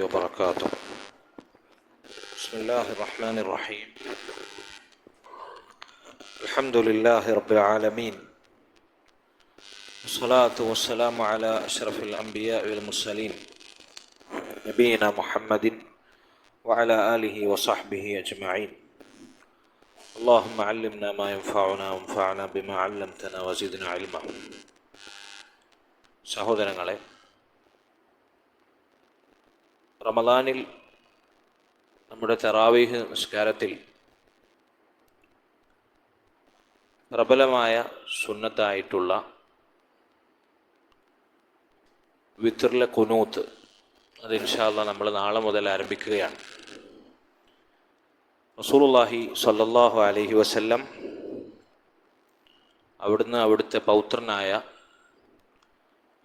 وبركاته بسم الله الرحمن الرحيم الحمد لله رب العالمين والصلاة والسلام على أشرف الأنبياء والمرسلين نبينا محمد وعلى آله وصحبه أجمعين اللهم علمنا ما ينفعنا وانفعنا بما علمتنا وزدنا علما സഹോദരങ്ങളെ റമദാനിൽ നമ്മുടെ തെറാവീഹ് നിസ്കാരത്തിൽ പ്രബലമായ സുന്നത്തായിട്ടുള്ള വിത്തറിലെ കുനൂത്ത് അത് ഇൻഷാല്ല നമ്മൾ നാളെ മുതൽ ആരംഭിക്കുകയാണ്. റസൂലുള്ളാഹി സ്വല്ലല്ലാഹു അലഹി വസല്ലം അവിടുന്ന് അവിടുത്തെ പൗത്രനായ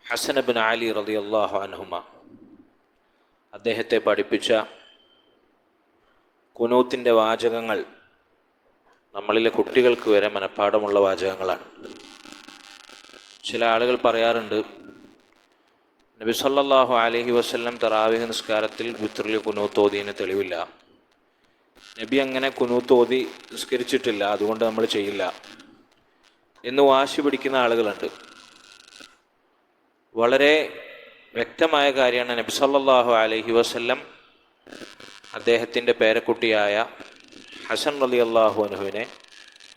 ഹസനബിൻ അലി റളിയല്ലാഹു അൻഹുമ അദ്ദേഹത്തെ പഠിപ്പിച്ച കുനൂത്തിന്റെ വാചകങ്ങൾ നമ്മളിലെ കുട്ടികൾക്ക് വരെ മനഃപ്പാടമുള്ള വാചകങ്ങളാണ്. ചില ആളുകൾ പറയാറുണ്ട് നബി സല്ലാഹു അലഹി വസല്ലം തറാവിഹ് നിസ്കാരത്തിൽ വിത്രിൽ കുനൂത്തോതിന് തെളിവില്ല. നബി അങ്ങനെ കുനൂത്തോതി നിസ്കരിച്ചിട്ടില്ല അതുകൊണ്ട് നമ്മൾ ചെയ്യില്ല എന്ന് വാശി പിടിക്കുന്ന ആളുകളുണ്ട്. വളരെ വ്യക്തമായ കാര്യമാണ് നബി സല്ലല്ലാഹു അലൈഹി വസല്ലം അദ്ദേഹത്തിന്റെ പേരക്കുട്ടിയായ ഹസൻ അലി അള്ളാഹു അനുഹുവിനെ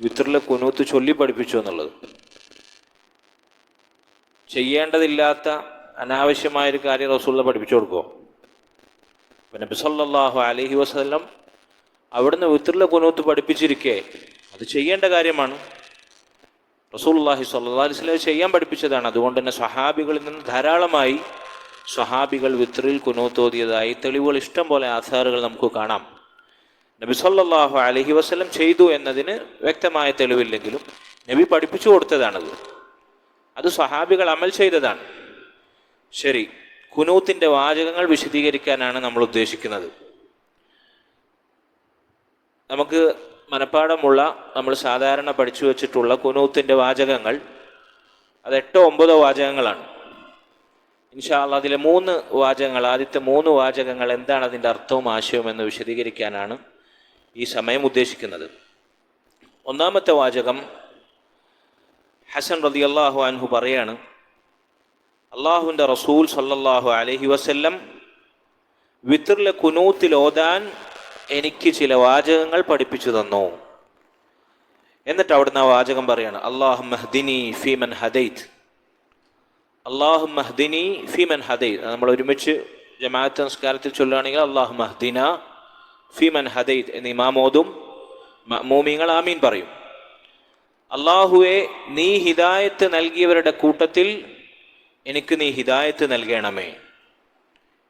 വിത്രിലെ കുനൂത്ത് ചൊല്ലി പഠിപ്പിച്ചു എന്നുള്ളത്. ചെയ്യേണ്ടതില്ലാത്ത അനാവശ്യമായൊരു കാര്യം റസൂള്ള പഠിപ്പിച്ചു കൊടുക്കുമോ നബി സല്ലല്ലാഹു അലൈഹി വസല്ലം അവിടുന്ന് വിത്രിലെ കുനൂത്ത് പഠിപ്പിച്ചിരിക്കെ അത് ചെയ്യേണ്ട കാര്യമാണ്. റസൂലുള്ളാഹി അള്ളാഹി സല്ലാ വസല്ലം ചെയ്യാൻ പഠിപ്പിച്ചതാണ്. അതുകൊണ്ട് തന്നെ സഹാബികളിൽ നിന്ന് ധാരാളമായി സ്വഹാബികൾ വിത്രിൽ കുനൂത്തോതിയതായി തെളിവുകൾ ഇഷ്ടം പോലെ ആധാറുകൾ നമുക്ക് കാണാം. നബി സല്ലല്ലാഹു അലൈഹി വസല്ലം ചെയ്തു എന്നതിന് വ്യക്തമായ തെളിവില്ലെങ്കിലും നബി പഠിപ്പിച്ചു കൊടുത്തതാണത്. അത് സഹാബികൾ അമൽ ചെയ്തതാണ്. ശരി കുനൂത്തിന്റെ വാചകങ്ങൾ വിശദീകരിക്കാനാണ് നമ്മൾ ഉദ്ദേശിക്കുന്നത്. നമുക്ക് മനഃപ്പാടമുള്ള നമ്മൾ സാധാരണ പഠിച്ചു വച്ചിട്ടുള്ള കുനൂത്തിന്റെ വാചകങ്ങൾ അത് എട്ടോ ഒമ്പതോ വാചകങ്ങളാണ്. ഇൻഷാല്ല അതിലെ മൂന്ന് വാചകങ്ങൾ ആദ്യത്തെ മൂന്ന് വാചകങ്ങൾ എന്താണ് അതിന്റെ അർത്ഥവും ആശയവും എന്ന് വിശദീകരിക്കാനാണ് ഈ സമയം ഉദ്ദേശിക്കുന്നത്. ഒന്നാമത്തെ വാചകം ഹസൻ റതി അള്ളാഹു അൻഹു പറയാണ് അള്ളാഹുവിന്റെ റസൂൽ സല്ലല്ലാഹു അലഹി വസ്ല്ലം വിത്തറിലെ കുനൂത്തിൽ ഓതാൻ എനിക്ക് ചില വാചകങ്ങൾ പഠിപ്പിച്ചു തന്നു. എന്നിട്ട് അവിടുന്ന് ആ വാചകം പറയാണ് അള്ളാഹു മഹ്ദിനി ഫീമൻ ഹദൈത്ത്. അള്ളാഹു മഹ്ദിനി ഫി മൻ ഹദൈ നമ്മൾ ഒരുമിച്ച് ജമാഅത്ത് സംസ്കാരത്തിൽ ചൊല്ലുകയാണെങ്കിൽ അള്ളാഹു മഹ്ദിന ഫിമൻ ഹദൈ എന്ന് ഇമാമോദും മോമിങ്ങൾ ആമീൻ പറയും. അള്ളാഹുവെ നീ ഹിദായത്ത് നൽകിയവരുടെ കൂട്ടത്തിൽ എനിക്ക് നീ ഹിദായത്ത് നൽകണമേ.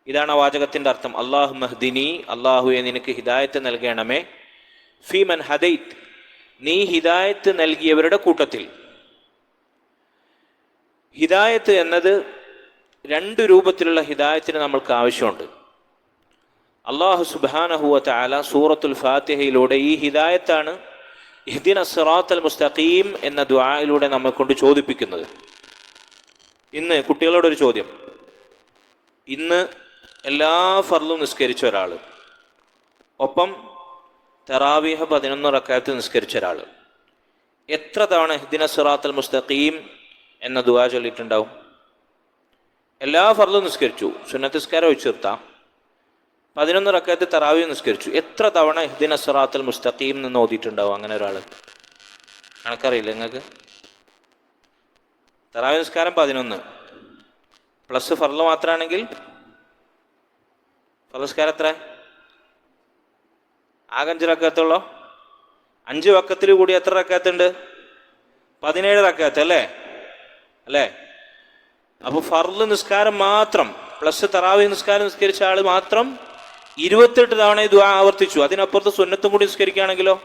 ഇതാണ് ആ വാചകത്തിന്റെ അർത്ഥം. അള്ളാഹു മഹ്ദിനി അള്ളാഹുവെ നിനക്ക് ഹിദായത്ത് നൽകണമേ. മൻ ഹദൈത് നീ ഹിദായത്ത് നൽകിയവരുടെ കൂട്ടത്തിൽ. ഹിദായത്ത് എന്നത് രണ്ട് രൂപത്തിലുള്ള ഹിദായത്തിന് നമ്മൾക്ക് ആവശ്യമുണ്ട്. അള്ളാഹു സുബാനഹുവ താല സൂറത്തുൽ ഫാത്തിഹയിലൂടെ ഈ ഹിദായത്താണ് ഇഹ്ദിൻ അസ്റാത്ത് അൽ മുസ്തഖീം എന്ന ദ്വായിലൂടെ നമ്മെ കൊണ്ട് ചോദിപ്പിക്കുന്നത്. ഇന്ന് കുട്ടികളോടൊരു ചോദ്യം. ഇന്ന് എല്ലാ ഫർലും നിസ്കരിച്ച ഒരാൾ. ഒപ്പം തെറാവീഹ പതിനൊന്ന് റക്കാത്ത് നിസ്കരിച്ച ഒരാൾ. എത്ര തവണ ഹിദിന സിറാത്തൽ മുസ്തഖീം എന്ന ദുവാ ചൊല്ലിയിട്ടുണ്ടാവും. എല്ലാ ഫർദും നിസ്കരിച്ചു. സുന്നത്തിസ്കാരം ഒഴിച്ചിർത്താം പതിനൊന്ന് റക്കത്ത് തറാവി നിസ്കരിച്ചു. എത്ര തവണ ഇഹ്ദിൻ അസറാത്തിൽ മുസ്തഖീം നിന്ന് ഓതിയിട്ടുണ്ടാവും അങ്ങനെ ഒരാൾ കണക്കറിയില്ല നിങ്ങൾക്ക്? തറാവി നിസ്കാരം പതിനൊന്ന്. പ്ലസ് ഫർൾ മാത്രമാണെങ്കിൽ ഫർസ്കാരം എത്ര? ആകെ അഞ്ച് റക്കാത്തുള്ളോ അഞ്ച് വക്കത്തിൽ കൂടി എത്ര റക്കാത്തുണ്ട് പതിനേഴ് റക്കാത്ത് അല്ലേ അല്ലേ? അപ്പൊ ഫർദ് നിസ്കാരം മാത്രം പ്ലസ് തറാവി നിസ്കാരം നിസ്കരിച്ച ആൾ മാത്രം ഇരുപത്തെട്ട് തവണ ഇത് ആവർത്തിച്ചു. അതിനപ്പുറത്ത് സുന്നത്തും കൂടി നിസ്കരിക്കുകയാണെങ്കിലോ?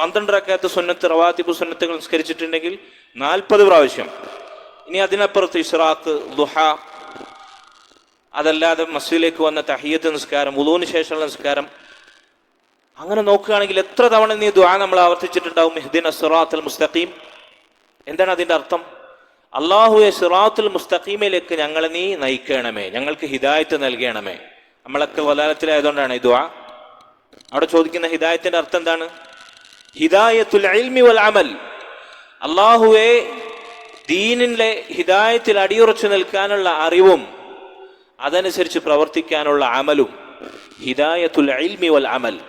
പന്ത്രണ്ട് റക്കാത്ത് സുന്നത്ത് റവാത്തിബ് സുന്നത്തുകൾ നിസ്കരിച്ചിട്ടുണ്ടെങ്കിൽ നാൽപ്പത് പ്രാവശ്യം. ഇനി അതിനപ്പുറത്ത് ഇഷ്റാഖ് ദുഹ അതല്ലാതെ മസ്ജിദിലേക്ക് വന്ന തഹിയത്ത് നിസ്കാരം ഉദൂന് ശേഷമുള്ള നിസ്കാരം. അങ്ങനെ നോക്കുകയാണെങ്കിൽ എത്ര തവണ നീ ദ്വാ നമ്മൾ ആവർത്തിച്ചിട്ടുണ്ടാവും? മെഹ്ദിൻ അസ്റാത്തുൽ മുസ്തഖീം? എന്താണ് അതിന്റെ അർത്ഥം? അള്ളാഹുയെ സിറാത്തുൽ മുസ്തഖീമിലേക്ക് ഞങ്ങളെ നീ നയിക്കണമേ. ഞങ്ങൾക്ക് ഹിദായത്ത് നൽകണമേ. നമ്മളൊക്കെ വലാലത്തിലായതുകൊണ്ടാണ് ഈ ദുആ. അവിടെ ചോദിക്കുന്ന ഹിദായത്തിന്റെ അർത്ഥം എന്താണ്? ഹിദായത്തുൽ ഇൽമി വൽ അമൽ. അള്ളാഹുവെ ദീനിലെ ഹിദായത്തിൽ അടിയുറച്ചു നിൽക്കാനുള്ള അറിവും അതനുസരിച്ച് പ്രവർത്തിക്കാനുള്ള അമലും ഹിദായത്തുൽ ഇൽമി വൽ അമൽ.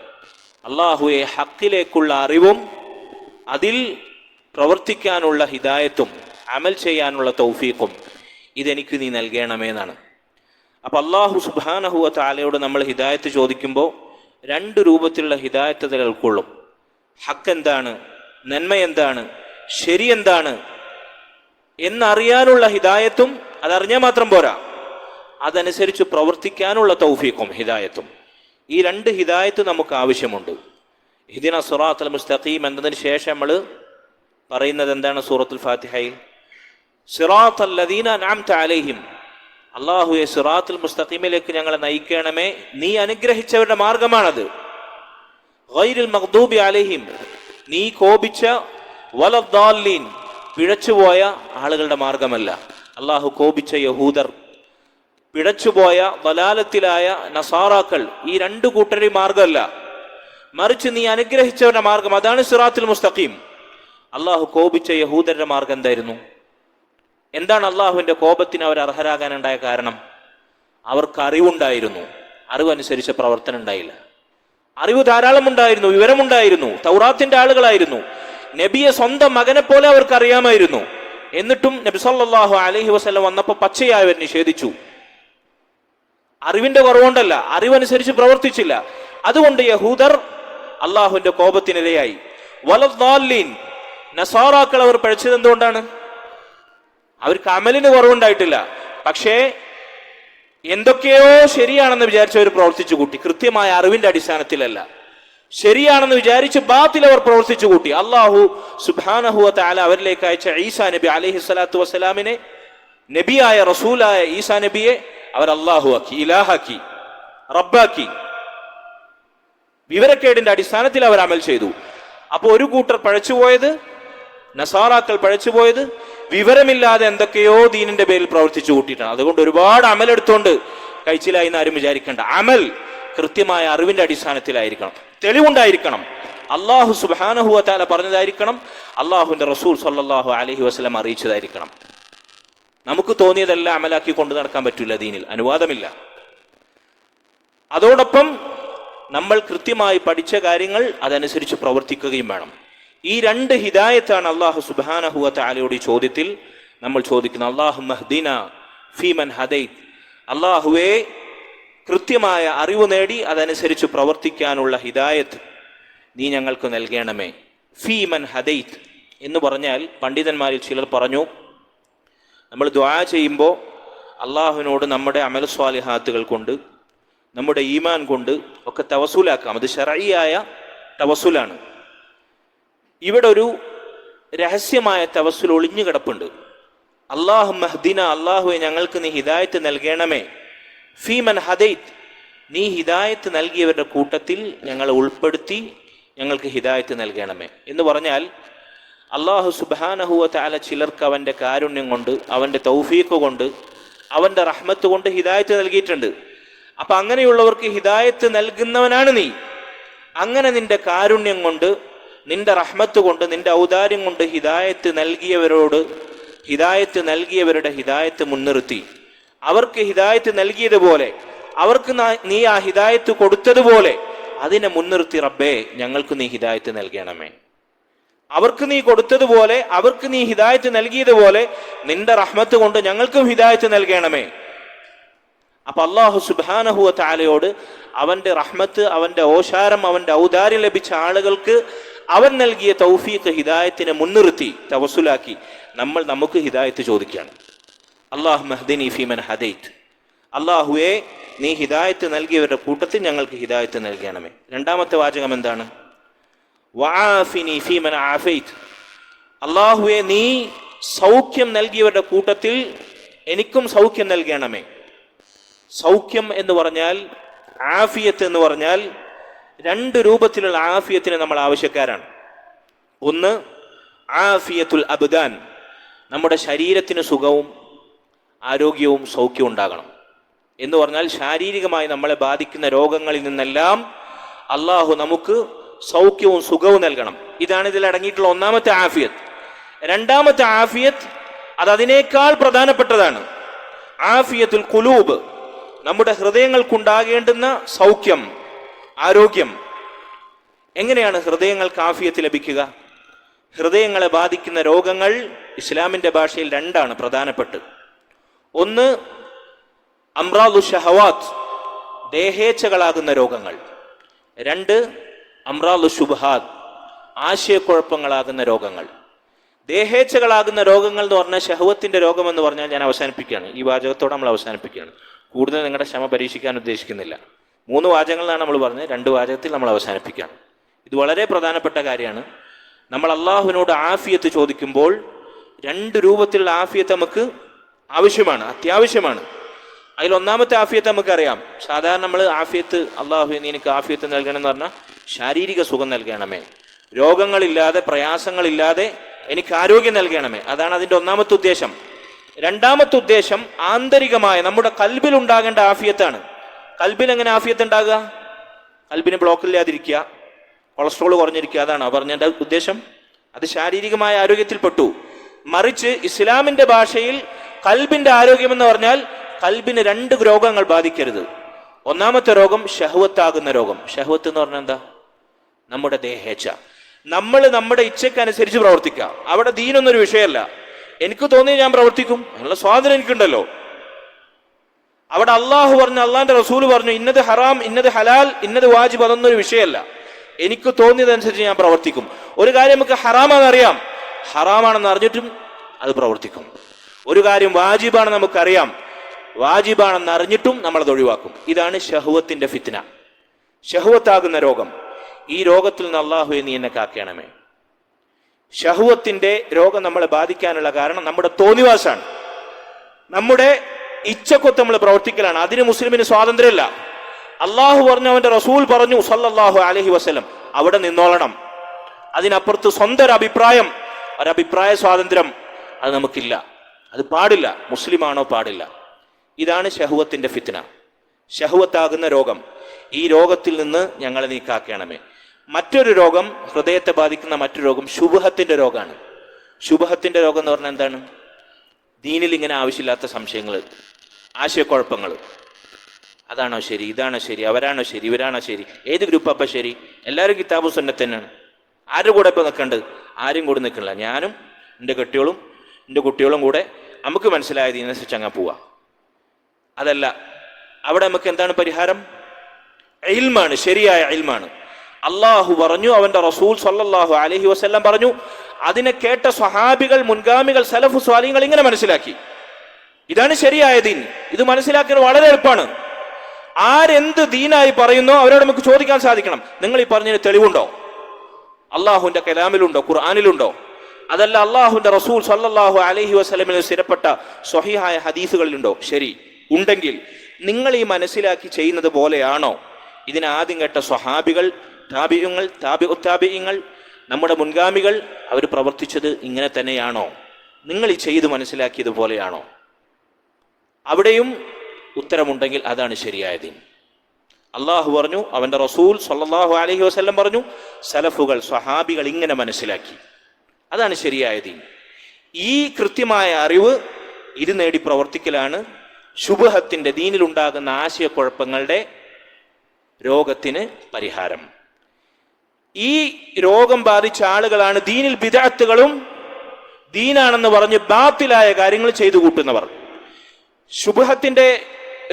അള്ളാഹുവെ ഹക്കിലേക്കുള്ള അറിവും അതിൽ പ്രവർത്തിക്കാനുള്ള ഹിദായത്തും അമൽ ചെയ്യാനുള്ള തൗഫീഖും ഇതെനിക്ക് നീ നൽകണമേന്നാണ്. അപ്പൊ അള്ളാഹു സുബാനഹുവ താലയോട് നമ്മൾ ഹിദായത്ത് ചോദിക്കുമ്പോൾ രണ്ട് രൂപത്തിലുള്ള ഹിദായത്ത് ഉൾക്കൊള്ളും ഹക്ക് എന്താണ് നന്മ എന്താണ് ശരി എന്താണ് എന്നറിയാനുള്ള ഹിദായത്തും അതറിഞ്ഞാൽ മാത്രം പോരാ. അതനുസരിച്ച് പ്രവർത്തിക്കാനുള്ള തൗഫീഖും ഹിദായത്തും. ഈ രണ്ട് ഹിദായത്ത് നമുക്ക് ആവശ്യമുണ്ട്. ഹിദിന സുറാത്തൽ മുസ്തഖീം എന്നതിന് ശേഷം നമ്മൾ പറയുന്നത് എന്താണ് സൂറത്തുൽ ഫാത്തിഹയിൽ? സിറാത്ത് അല്ലദീന നാംത അലൈഹിം. അള്ളാഹുയെ സിറാത്തുൽ മുസ്തഖീമിലേക്ക് ഞങ്ങളെ നയിക്കണമേ. നീ അനുഗ്രഹിച്ചവരുടെ മാർഗമാണത്. ഗൈരുൽ മഖ്ദൂബി അലൈഹിം. നീ കോപിച്ച വലദ്ദാലീൻ പിഴച്ചുപോയ ആളുകളുടെ മാർഗമല്ല. അള്ളാഹു കോപിച്ച യഹൂദർ പിഴച്ചുപോയ വലാലത്തിലായ നസാറാക്കൾ ഈ രണ്ടു കൂട്ടരുടെ മാർഗമല്ല. മറിച്ച് നീ അനുഗ്രഹിച്ചവരുടെ മാർഗം അതാണ് സിറാത്തുൽ മുസ്തഖീം. അള്ളാഹു കോപിച്ച യഹൂദരുടെ മാർഗം എന്തായിരുന്നു? എന്താണ് അള്ളാഹുവിന്റെ കോപത്തിന് അവർ അർഹരാകാനുണ്ടായ കാരണം? അവർക്ക് അറിവുണ്ടായിരുന്നു. അറിവനുസരിച്ച പ്രവർത്തനം ഉണ്ടായില്ല. അറിവ് ധാരാളം ഉണ്ടായിരുന്നു വിവരമുണ്ടായിരുന്നു തൗറാത്തിന്റെ ആളുകളായിരുന്നു. നബിയെ സ്വന്തം മകനെ പോലെ അവർക്ക് അറിയാമായിരുന്നു. എന്നിട്ടും നബി സല്ലല്ലാഹു അലൈഹി വസല്ലം വന്നപ്പോൾ പച്ചയായി അവർ നിഷേധിച്ചു. അറിവിന്റെ കുറവുകൊണ്ടല്ല അറിവനുസരിച്ച് പ്രവർത്തിച്ചില്ല. അതുകൊണ്ട് യഹൂദർ അള്ളാഹുവിന്റെ കോപത്തിനിരയായി. വലീൻ നസാറാക്കൾ അവർ പഴച്ചത് എന്തുകൊണ്ടാണ്? അവർക്ക് അമലിന് കുറവുണ്ടായിട്ടില്ല. പക്ഷേ എന്തൊക്കെയോ ശരിയാണെന്ന് വിചാരിച്ച് അവർ പ്രവർത്തിച്ചു കൂട്ടി. കൃത്യമായ അറിവിന്റെ അടിസ്ഥാനത്തിലല്ല. ശരിയാണെന്ന് വിചാരിച്ച് ബാത്തിൽ അവർ പ്രവർത്തിച്ചു കൂട്ടി. അള്ളാഹു സുബാനഹുവ താല അവരിലേക്ക് അയച്ച ഈസാ നബി അലഹി സ്വലാത്തു വസ്സലാമിനെ നബിയായ റസൂലായ ഈസാ നബിയെ അവർ അള്ളാഹു ആക്കി ഇലാഹാക്കി റബ്ബാക്കി. വിവരക്കേടിന്റെ അടിസ്ഥാനത്തിൽ അവർ അമൽ ചെയ്തു. അപ്പോൾ ഒരു കൂട്ടർ പഴച്ചുപോയത് നസാറാക്കൾ പഴച്ചുപോയത് വിവരമില്ലാതെ എന്തൊക്കെയോ ദീനിന്റെ പേരിൽ പ്രവർത്തിച്ചു കൂട്ടിയിട്ടാണ്. അതുകൊണ്ട് ഒരുപാട് അമലെടുത്തോണ്ട് കഴിച്ചിലായി എന്ന് ആരും വിചാരിക്കേണ്ട. അമൽ കൃത്യമായ അറിവിന്റെ അടിസ്ഥാനത്തിലായിരിക്കണം. തെളിവുണ്ടായിരിക്കണം. അള്ളാഹു സുബാനഹുവത്താല പറഞ്ഞതായിരിക്കണം. അള്ളാഹുവിന്റെ റസൂൽ സല്ലാഹു അലഹി വസ്ലം അറിയിച്ചതായിരിക്കണം. നമുക്ക് തോന്നിയതെല്ലാം അമലാക്കി കൊണ്ടു നടക്കാൻ പറ്റില്ല ദീനിൽ. അനുവാദമില്ല. അതോടൊപ്പം നമ്മൾ കൃത്യമായി പഠിച്ച കാര്യങ്ങൾ അതനുസരിച്ച് പ്രവർത്തിക്കുകയും വേണം. ഈ രണ്ട് ഹിദായത്താണ് അള്ളാഹു സുബാനഹുവ താലയുടെ ചോദ്യത്തിൽ നമ്മൾ ചോദിക്കുന്നത് അള്ളാഹു മഹ്ദീന ഫീമൻ ഹദൈത്. അള്ളാഹുവെ കൃത്യമായ അറിവ് നേടി അതനുസരിച്ച് പ്രവർത്തിക്കാനുള്ള ഹിദായത്ത് നീ ഞങ്ങൾക്ക് നൽകണമേ. ഫീമൻ ഹദൈത് എന്ന് പറഞ്ഞാൽ പണ്ഡിതന്മാരിൽ ചിലർ പറഞ്ഞു നമ്മൾ ദ്വാ ചെയ്യുമ്പോൾ അള്ളാഹുവിനോട് നമ്മുടെ അമലസ്വാലിഹാത്തുകൾ കൊണ്ട് നമ്മുടെ ഈമാൻ കൊണ്ട് ഒക്കെ തവസൂലാക്കാം. അത് ഷറയിയായ തവസുലാണ്. ഇവിടെ ഒരു രഹസ്യമായ തവസ്സിൽ ഒളിഞ്ഞു കിടപ്പുണ്ട്. അള്ളാഹു മഹ്ദിന അള്ളാഹുവെ ഞങ്ങൾക്ക് നീ ഹിദായത്ത് നൽകണമേ. ഫീമൻ ഹദൈത്ത് നീ ഹിദായത്ത് നൽകിയവരുടെ കൂട്ടത്തിൽ ഞങ്ങളെ ഉൾപ്പെടുത്തി ഞങ്ങൾക്ക് ഹിദായത്ത് നൽകണമേ. എന്ന് പറഞ്ഞാൽ അള്ളാഹു സുബാനഹുവ ചിലർക്ക് അവന്റെ കാരുണ്യം കൊണ്ട് അവന്റെ തൗഫീഖ് കൊണ്ട് അവന്റെ റഹ്മത്ത് കൊണ്ട് ഹിദായത്ത് നൽകിയിട്ടുണ്ട്. അപ്പം അങ്ങനെയുള്ളവർക്ക് ഹിദായത്ത് നൽകുന്നവനാണ് നീ. അങ്ങനെ നിന്റെ കാരുണ്യം കൊണ്ട് നിന്റെ റഹ്മത്ത് കൊണ്ട് നിന്റെ ഔദാര്യം കൊണ്ട് ഹിദായത്ത് നൽകിയവരോട് ഹിദായത്ത് നൽകിയവരുടെ ഹിദായത്ത് മുൻനിർത്തി. അവർക്ക് ഹിദായത്ത് നൽകിയതുപോലെ അവർക്ക് നീ ആ ഹിദായത്ത് കൊടുത്തതുപോലെ അതിനെ മുൻനിർത്തി റബ്ബേ ഞങ്ങൾക്ക് നീ ഹിദായത്ത് നൽകണമേ. അവർക്ക് നീ കൊടുത്തതുപോലെ അവർക്ക് നീ ഹിദായത്ത് നൽകിയതുപോലെ നിന്റെ റഹ്മത്ത് കൊണ്ട് ഞങ്ങൾക്കും ഹിദായത്ത് നൽകണമേ. അപ്പൊ അള്ളാഹു സുബാനഹുവ താലയോട് അവന്റെ റഹ്മത്ത് അവന്റെ ഓശാരം അവന്റെ ഔദാര്യം ലഭിച്ച ആളുകൾക്ക് അവൻ നൽകിയ തൗഫീഖ് ഹിദായത്തിനെ മുൻനിർത്തി തവസുലാക്കി നമ്മൾ നമുക്ക് ഹിദായത്ത് ചോദിക്കുകയാണ്. അള്ളാഹു മഹ്ദിനി ഫീമൻ ഹദൈത്ത് അള്ളാഹുവെ നീ ഹിദായത്ത് നൽകിയവരുടെ കൂട്ടത്തിൽ ഞങ്ങൾക്ക് ഹിദായത്ത് നൽകണമേ. രണ്ടാമത്തെ വാചകം എന്താണ്? വആഫിനി ഫീമൻ ആഫൈത്ത് അള്ളാഹുവെ നീ സൗഖ്യം നൽകിയവരുടെ കൂട്ടത്തിൽ എനിക്കും സൗഖ്യം നൽകണമേ. സൗഖ്യം എന്ന് പറഞ്ഞാൽ ആഫിയത്ത് എന്ന് പറഞ്ഞാൽ രണ്ട് രൂപത്തിലുള്ള ആഫിയത്തിന് നമ്മൾ ആവശ്യക്കാരാണ്. ഒന്ന് ആഫിയത്തുൽ അബ്ദാൻ. നമ്മുടെ ശരീരത്തിന് സുഖവും ആരോഗ്യവും സൗഖ്യവും ഉണ്ടാകണം. എന്ന് പറഞ്ഞാൽ ശാരീരികമായി നമ്മളെ ബാധിക്കുന്ന രോഗങ്ങളിൽ നിന്നെല്ലാം അള്ളാഹു നമുക്ക് സൗഖ്യവും സുഖവും നൽകണം. ഇതാണ് ഇതിൽ അടങ്ങിയിട്ടുള്ള ഒന്നാമത്തെ ആഫിയത്ത്. രണ്ടാമത്തെ ആഫിയത്ത് അത് അതിനേക്കാൾ പ്രധാനപ്പെട്ടതാണ്. ആഫിയത്തുൽ കുലൂബ് നമ്മുടെ ഹൃദയങ്ങൾക്കുണ്ടാകേണ്ടുന്ന സൗഖ്യം. ആരോഗ്യം. എങ്ങനെയാണ് ഹൃദയങ്ങൾക്ക് ആഫിയത്ത് ലഭിക്കുക? ഹൃദയങ്ങളെ ബാധിക്കുന്ന രോഗങ്ങൾ ഇസ്ലാമിന്റെ ഭാഷയിൽ രണ്ടാണ് പ്രധാനപ്പെട്ട് ഒന്ന് അമ്രാദു ഷഹവാത്ത് ദേഹേച്ഛകളാകുന്ന രോഗങ്ങൾ. രണ്ട് അമ്രാദു ശുബഹാദ് ആശയക്കുഴപ്പങ്ങളാകുന്ന രോഗങ്ങൾ. ദേഹേച്ഛകളാകുന്ന രോഗങ്ങൾ എന്ന് പറഞ്ഞാൽ ഷഹവത്തിന്റെ രോഗം എന്ന് പറഞ്ഞാൽ ഞാൻ അവസാനിപ്പിക്കുകയാണ്. ഈ വാചകത്തോടെ നമ്മൾ അവസാനിപ്പിക്കുകയാണ്. കൂടുതൽ നിങ്ങളുടെ ക്ഷമ പരീക്ഷിക്കാൻ ഉദ്ദേശിക്കുന്നില്ല. മൂന്ന് വാചകങ്ങളാണ് നമ്മൾ പറഞ്ഞത്. രണ്ട് വാചകത്തിൽ നമ്മൾ അവസാനിപ്പിക്കുകയാണ്. ഇത് വളരെ പ്രധാനപ്പെട്ട കാര്യമാണ്. നമ്മൾ അള്ളാഹുവിനോട് ആഫിയത്ത് ചോദിക്കുമ്പോൾ രണ്ട് രൂപത്തിലുള്ള ആഫിയത്ത് നമുക്ക് ആവശ്യമാണ് അത്യാവശ്യമാണ്. അതിൽ ഒന്നാമത്തെ ആഫിയത്ത് നമുക്കറിയാം. സാധാരണ നമ്മൾ ആഫിയത്ത് അള്ളാഹു എനിക്ക് ആഫിയത്ത് നൽകണം എന്ന് പറഞ്ഞാൽ ശാരീരിക സുഖം നൽകണമേ. രോഗങ്ങളില്ലാതെ പ്രയാസങ്ങളില്ലാതെ എനിക്ക് ആരോഗ്യം നൽകണമേ. അതാണ് അതിന്റെ ഒന്നാമത്തെ ഉദ്ദേശം. രണ്ടാമത്തെ ഉദ്ദേശം ആന്തരികമായ നമ്മുടെ കൽബിൽ ഉണ്ടാകേണ്ട ആഫിയത്താണ്. കൽബിൽ എങ്ങനെ ആഫിയത്ത് ഉണ്ടാകുക? കൽബിന് ബ്ലോക്ക് ഇല്ലാതിരിക്കുക കൊളസ്ട്രോൾ കുറഞ്ഞിരിക്കുക അതാണ് പറഞ്ഞതിന്റെ ഉദ്ദേശം. അത് ശാരീരികമായ ആരോഗ്യത്തിൽപ്പെട്ടു മറിച്ച് ഇസ്ലാമിന്റെ ഭാഷയിൽ കൽബിന്റെ ആരോഗ്യം എന്ന് പറഞ്ഞാൽ കൽബിന് രണ്ട് രോഗങ്ങൾ ബാധിക്കരുത്. ഒന്നാമത്തെ രോഗം ഷഹുവത്താകുന്ന രോഗം. ഷഹുവത്ത് എന്ന് പറഞ്ഞാൽ എന്താ? നമ്മുടെ ദേഹേച്ഛ. നമ്മൾ നമ്മുടെ ഇച്ഛക്കനുസരിച്ച് പ്രവർത്തിക്കുക അവിടെ ദീനൊന്നൊരു വിഷയമല്ല. എനിക്ക് തോന്നി ഞാൻ പ്രവർത്തിക്കും. അതിനുള്ള സ്വാതന്ത്ര്യം എനിക്കുണ്ടല്ലോ. അവിടെ അള്ളാഹു പറഞ്ഞു അള്ളാന്റെ റസൂൽ പറഞ്ഞു ഇന്നത് ഹറാം ഇന്നത് ഹലാൽ ഇന്നത് വാജിബ് അതൊന്നൊരു വിഷയമല്ല. എനിക്ക് തോന്നിയതനുസരിച്ച് ഞാൻ പ്രവർത്തിക്കും. ഒരു കാര്യം നമുക്ക് ഹറാമാണെന്ന് അറിയാം. ഹറാമാണെന്ന് അറിഞ്ഞിട്ടും അത് പ്രവർത്തിക്കും. ഒരു കാര്യം വാജിബാണെന്ന് നമുക്കറിയാം. വാജിബാണെന്ന് അറിഞ്ഞിട്ടും നമ്മൾ അത് ഒഴിവാക്കും. ഇതാണ് ഷഹുവത്തിന്റെ ഫിത്ന. ഷഹുവത്താകുന്ന രോഗം. ഈ രോഗത്തിൽ നിന്ന് അള്ളാഹു നീ എന്നെ കാക്കണമേ. ഷഹുവത്തിന്റെ രോഗം നമ്മളെ ബാധിക്കാനുള്ള കാരണം നമ്മുടെ തോന്നിവാസാണ്. നമ്മുടെ ഇച്ഛക്കൊത്ത് നമ്മൾ പ്രവർത്തിക്കലാണ്. അതിന് മുസ്ലിമിന് സ്വാതന്ത്ര്യമല്ല. അള്ളാഹു പറഞ്ഞു അവന്റെ റസൂൽ പറഞ്ഞു സല്ലാഹു അലഹി വസ്ലം അവിടെ നിന്നോളണം. അതിനപ്പുറത്ത് സ്വന്തം ഒരു അഭിപ്രായം ഒരഭിപ്രായ സ്വാതന്ത്ര്യം അത് നമുക്കില്ല. അത് പാടില്ല. മുസ്ലിമാണോ പാടില്ല. ഇതാണ് ഷഹുവത്തിന്റെ ഫിത്ന. ഷഹുവത്താകുന്ന രോഗം. ഈ രോഗത്തിൽ നിന്ന് ഞങ്ങളെ നീക്കാക്കണമേ. മറ്റൊരു രോഗം ഹൃദയത്തെ ബാധിക്കുന്ന മറ്റൊരു രോഗം ശുഭഹത്തിന്റെ രോഗമാണ്. ശുഭഹത്തിന്റെ രോഗം എന്ന് പറഞ്ഞാൽ എന്താണ്? ദീനിൽ ഇങ്ങനെ ആവശ്യമില്ലാത്ത സംശയങ്ങൾ ആശയക്കുഴപ്പങ്ങൾ. അതാണോ ശരി ഇതാണോ ശരി അവരാണോ ശരി ഇവരാണോ ശരി ഏത് ഗ്രൂപ്പ് അപ്പം ശരി? എല്ലാവരും കിതാബ് സന്നെ തന്നെയാണ് ആരുടെ കൂടെ ഇപ്പം നിൽക്കേണ്ടത് ആരും കൂടെ നിൽക്കണില്ല. ഞാനും എന്റെ കെട്ടികളും എന്റെ കുട്ടികളും കൂടെ നമുക്ക് മനസ്സിലായത് ഇതിനനുസരിച്ച് അങ്ങ് പോവാം. അതല്ല അവിടെ നമുക്ക് എന്താണ് പരിഹാരം? ഇൽമാണ് ശരിയായ ഇൽമാണ്. അള്ളാഹു പറഞ്ഞു അവന്റെ റസൂൽ സല്ലാഹു അലഹി വസ്ല്ലാം പറഞ്ഞു അതിനെ കേട്ട സ്വഹാബികൾ മുൻഗാമികൾ സലഫു സ്വാലിങ്ങൾ ഇങ്ങനെ മനസ്സിലാക്കി. ഇതാണ് ശരിയായ ദീൻ. ഇത് മനസ്സിലാക്കിയത് വളരെ എളുപ്പമാണ്. ആരെന്ത് ദീനായി പറയുന്നോ അവരോട് നമുക്ക് ചോദിക്കാൻ സാധിക്കണം. നിങ്ങൾ ഈ പറഞ്ഞതിന് തെളിവുണ്ടോ? അള്ളാഹുവിന്റെ കലാമിലുണ്ടോ? ഖുർആാനിലുണ്ടോ? അതല്ല അള്ളാഹുവിന്റെ റസൂൽ സല്ലാഹു അലഹി വസ്ലമിൽ സ്ഥിരപ്പെട്ട സ്വഹിഹായ ഹദീസുകളിലുണ്ടോ? ശരി. ഉണ്ടെങ്കിൽ നിങ്ങൾ ഈ മനസ്സിലാക്കി ചെയ്യുന്നത് പോലെയാണോ? ഇതിനാദ്യം കേട്ട സ്വഹാബികൾ താപിയങ്ങൾ താപി ഉത്താപിയങ്ങൾ നമ്മുടെ മുൻഗാമികൾ അവർ പ്രവർത്തിച്ചത് ഇങ്ങനെ തന്നെയാണോ? നിങ്ങൾ ഈ ചെയ്ത് മനസ്സിലാക്കിയതുപോലെയാണോ അവിടെയും ഉത്തരമുണ്ടെങ്കിൽ അതാണ് ശരിയായ ദീൻ. അള്ളാഹു പറഞ്ഞു അവന്റെ റസൂൽ സല്ലല്ലാഹു അലഹി വസ്ല്ലം പറഞ്ഞു സലഫുകൾ സ്വഹാബികൾ ഇങ്ങനെ മനസ്സിലാക്കി. അതാണ് ശരിയായ ദീൻ. ഈ കൃത്യമായ അറിവ് ഇത് നേടി പ്രവർത്തിക്കലാണ് ശുഭഹത്തിന്റെ ദീനിലുണ്ടാകുന്ന ആശയക്കുഴപ്പങ്ങളുടെ രോഗത്തിന് പരിഹാരം. ഈ രോഗം ബാധിച്ച ആളുകളാണ് ദീനിൽ ബിദാത്തുകളും ദീനാണെന്ന് പറഞ്ഞ് ബാത്തിലായ കാര്യങ്ങൾ ചെയ്തു കൂട്ടുന്നവർ. ശുഭഹത്തിന്റെ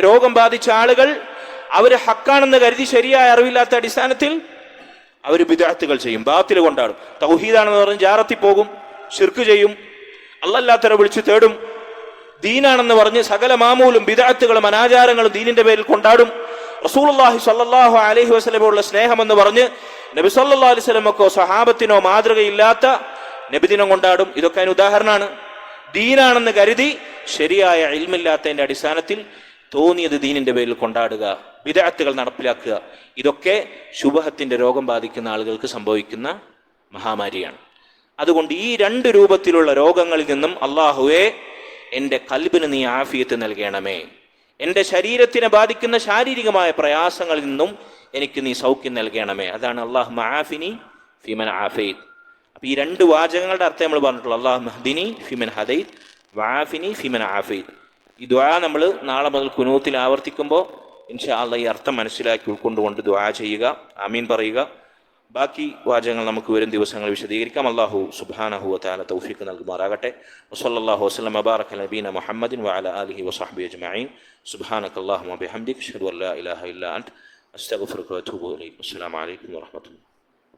രോഗം ബാധിച്ച ആളുകൾ അവർ ഹക്കാണെന്ന് കരുതി ശരിയായ അറിവില്ലാത്ത അടിസ്ഥാനത്തിൽ അവർ ബിദാത്തുകൾ ചെയ്യും. ബാത്തിൽ കൊണ്ടാടും തൗഹീദാണെന്ന് പറഞ്ഞ് ജാറത്തി പോകും ഷിർക്ക് ചെയ്യും അല്ലല്ലാത്തവരെ വിളിച്ച് തേടും ദീനാണെന്ന് പറഞ്ഞ് സകല മാമൂലും ബിദാത്തുകളും അനാചാരങ്ങളും ദീനിന്റെ പേരിൽ കൊണ്ടാടും. റസൂലുള്ളാഹി അലഹി അലൈഹി സ്നേഹം എന്ന് പറഞ്ഞ് നബി സല്ലാ അലൈഹി സ്വലമക്കോ സഹാബത്തിനോ മാതൃകയില്ലാത്ത നബിദിനം കൊണ്ടാടും. ഇതൊക്കെ അതിന് ഉദാഹരണമാണ്. ദീനാണെന്ന് കരുതി ശരിയായ ഇൽമില്ലാത്തതിന്റെ അടിസ്ഥാനത്തിൽ തോന്നിയത് ദീനിന്റെ പേരിൽ കൊണ്ടാടുക വിദഗ്ധകൾ നടപ്പിലാക്കുക. ഇതൊക്കെ ശുഭഹത്തിന്റെ രോഗം ബാധിക്കുന്ന ആളുകൾക്ക് സംഭവിക്കുന്ന മഹാമാരിയാണ്. അതുകൊണ്ട് ഈ രണ്ട് രൂപത്തിലുള്ള രോഗങ്ങളിൽ നിന്നും അള്ളാഹുവെ എന്റെ കൽബിന് നീ ആഫിയത്ത് നൽകണമേ. എന്റെ ശരീരത്തിനെ ബാധിക്കുന്ന ശാരീരികമായ പ്രയാസങ്ങളിൽ നിന്നും എനിക്ക് നീ സൗഖ്യം നൽകണമേ. അതാണ് അള്ളാഹ് മഹാഫിനി ഫിമൻ ആഫെയ്ദ് അപ്പോൾ ഈ രണ്ട് വാചകങ്ങളുടെ അർത്ഥം നമ്മൾ പറഞ്ഞിട്ടുള്ളൂ. അള്ളാഹ് മഹദിനി ഫിമൻ ഹദൈദ് വാഫിനി ഫിമൻ ആഫെയ്ദ് ഈ ദ്വാ നമ്മൾ നാളെ മുതൽ കുനൂത്തിൽ ആവർത്തിക്കുമ്പോൾ ഇൻഷാ അള്ളാഹ് ഈ അർത്ഥം മനസ്സിലാക്കി ഉൾക്കൊണ്ടുകൊണ്ട് ദ്വാ ചെയ്യുക ആമീൻ പറയുക. ബാക്കി വാചകങ്ങൾ നമുക്ക് വരും ദിവസങ്ങൾ വിശദീകരിക്കാം. അള്ളാഹു സുബാനഹു താല തൗഫീഖ് നൽകുമാറാകട്ടെ. വസല്ലാഹു വസ്ലം മബാറക് നബീന മുഹമ്മദിൻ വഅല ആലിഹി വസാഹബി അജ്മഈൻ. സുബാനക് അള്ളാഹു മബി അഷ്ഹദു അൻ ലാ ഇലാഹ ഇല്ല അൻത. അസ്തഗ്ഫിറുക വഅതൂബു അസ്സലാമു അലൈക്കും വറഹ്മത്തുള്ളാഹി